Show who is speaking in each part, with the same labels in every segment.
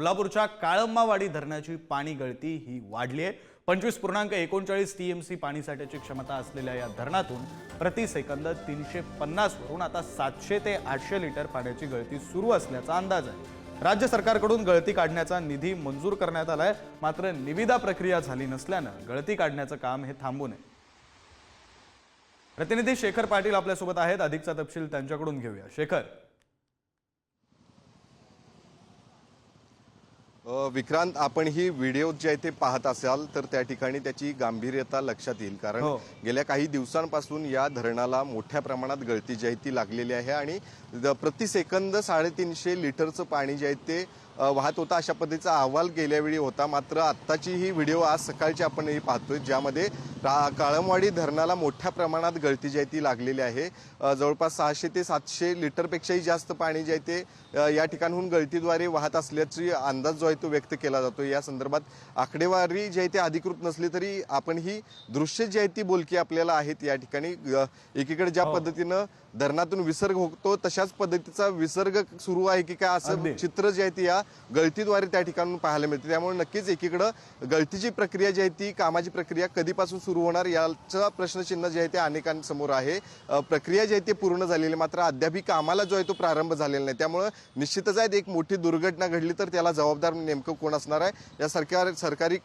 Speaker 1: कोल्हापूरच्या काळंबावाडी धरणाची पाणी गळती ही वाढली आहे. पंचवीस पूर्णांक एकोणचाळीस टीएमसी पाणीसाठ्याची क्षमता असलेल्या या धरणातून प्रति सेकंद तीनशे पन्नासवरून आता सातशे ते आठशे लिटर पाण्याची गळती सुरू असल्याचा अंदाज आहे. राज्य सरकारकडून गळती काढण्याचा निधी मंजूर करण्यात आलाय. मात्र निविदा प्रक्रिया झाली नसल्यानं गळती काढण्याचं काम हे थांबू नये प्रतिनिधी शेखर पाटील आपल्यासोबत आहेत. अधिकचा तपशील त्यांच्याकडून घेऊया. शेखर.
Speaker 2: विक्रांत आपण ही व्हिडिओ जे आहे ते पाहत असाल तर त्या ठिकाणी त्याची गांभीर्यता लक्षात येईल कारण
Speaker 1: हो.
Speaker 2: गेल्या काही दिवसांपासून या धरणाला मोठ्या प्रमाणात गळती जी आहे ती लागलेली आहे आणि प्रति सेकंद साडेतीनशे लिटरचं पाणी जे आहे ते वाहत होतं अशा पद्धतीचा अहवाल गेल्या वेळी होता मात्र आत्ताची ही व्हिडिओ आज सकाळची आपण ही पाहतोय ज्यामध्ये रा- काळमवाडी धरणाला मोठ्या प्रमाणात गळती जी आहे ती लागलेली आहे जवळपास सहाशे ते सातशे लिटरपेक्षाही जास्त पाणी जे आहे ते या ठिकाणहून गळतीद्वारे वाहत असल्याची अंदाज जो आहे तो व्यक्त केला जातो या संदर्भात आकडेवारी जी आहे ती अधिकृत नसली तरी आपण ही दृश्य जी आहे ती बोलकी आपल्याला आहेत या ठिकाणी एकीकडे ज्या
Speaker 1: हो.
Speaker 2: पद्धतीनं धरणातून विसर्ग होतो तशाच पद्धतीचा विसर्ग सुरू आहे की काय असं. चित्र जे आहे ते या गळतीद्वारे त्या ठिकाणून पाहायला मिळते. त्यामुळे नक्कीच एकीकडं गळतीची प्रक्रिया जी आहे ती कामाची प्रक्रिया कधीपासून सुरू होणार याचं प्रश्नचिन्ह जे आहे ते अनेकांसमोर आहे. प्रक्रिया जी आहे ती पूर्ण झालेली मात्र अद्यापही कामाला जो आहे तो प्रारंभ झालेला नाही. त्यामुळं निश्चितच आहे एक मोठी दुर्घटना घडली तर त्याला जबाबदार नेमकं कोण असणार आहे? या सरकार सरकारी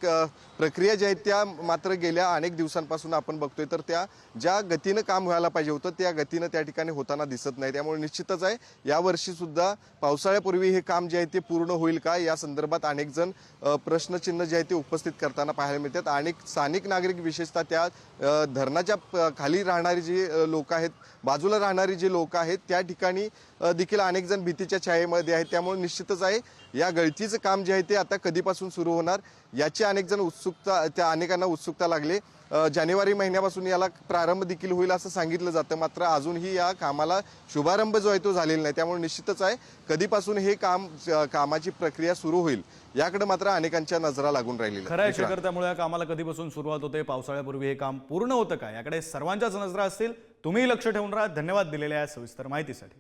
Speaker 2: प्रक्रिया ज्या आहेत त्या मात्र गेल्या अनेक दिवसांपासून आपण बघतोय. तर त्या ज्या गतीनं काम व्हायला पाहिजे होतं त्या गतीनं त्या ठिकाणी होताना दिसत नाही. त्यामुळे निश्चितच आहे यावर्षीसुद्धा पावसाळ्यापूर्वी हे काम जे आहे ते पूर्ण होईल का या संदर्भात अनेक जण प्रश्नचिन्ह जे आहे ते उपस्थित करताना पाहायला मिळतात. अनेक स्थानिक नागरिक विशेषतः त्या धरणाच्या खाली राहणारी जी लोक आहेत बाजूला राहणारी जी लोक आहेत त्या ठिकाणी देखील अनेक जण भीतीच्या छायेमध्ये आहेत. त्यामुळे निश्चितच आहे या गळतीचं काम जे आहे ते आता कधीपासून सुरू होणार याची अनेक जण उत्सुकता त्या अनेकांना उत्सुकता लागली. जानेवारी महिन्यापासून याला प्रारंभ देखील होईल असं सांगितलं जातं. मात्र अजूनही या कामाला शुभारंभ जो आहे तो झालेला नाही. त्यामुळे निश्चितच आहे कधीपासून हे काम कामाची प्रक्रिया सुरू होईल याकडे मात्र अनेकांच्या नजरा लागून राहिलेल्या
Speaker 1: खरं आहे त्यामुळे या कामाला कधीपासून सुरुवात होते? पावसाळ्यापूर्वी हे काम पूर्ण होतं का? याकडे सर्वांच्याच नजरा असतील. तुम्ही लक्ष ठेवून राहा. धन्यवाद दिलेल्या या सविस्तर माहितीसाठी.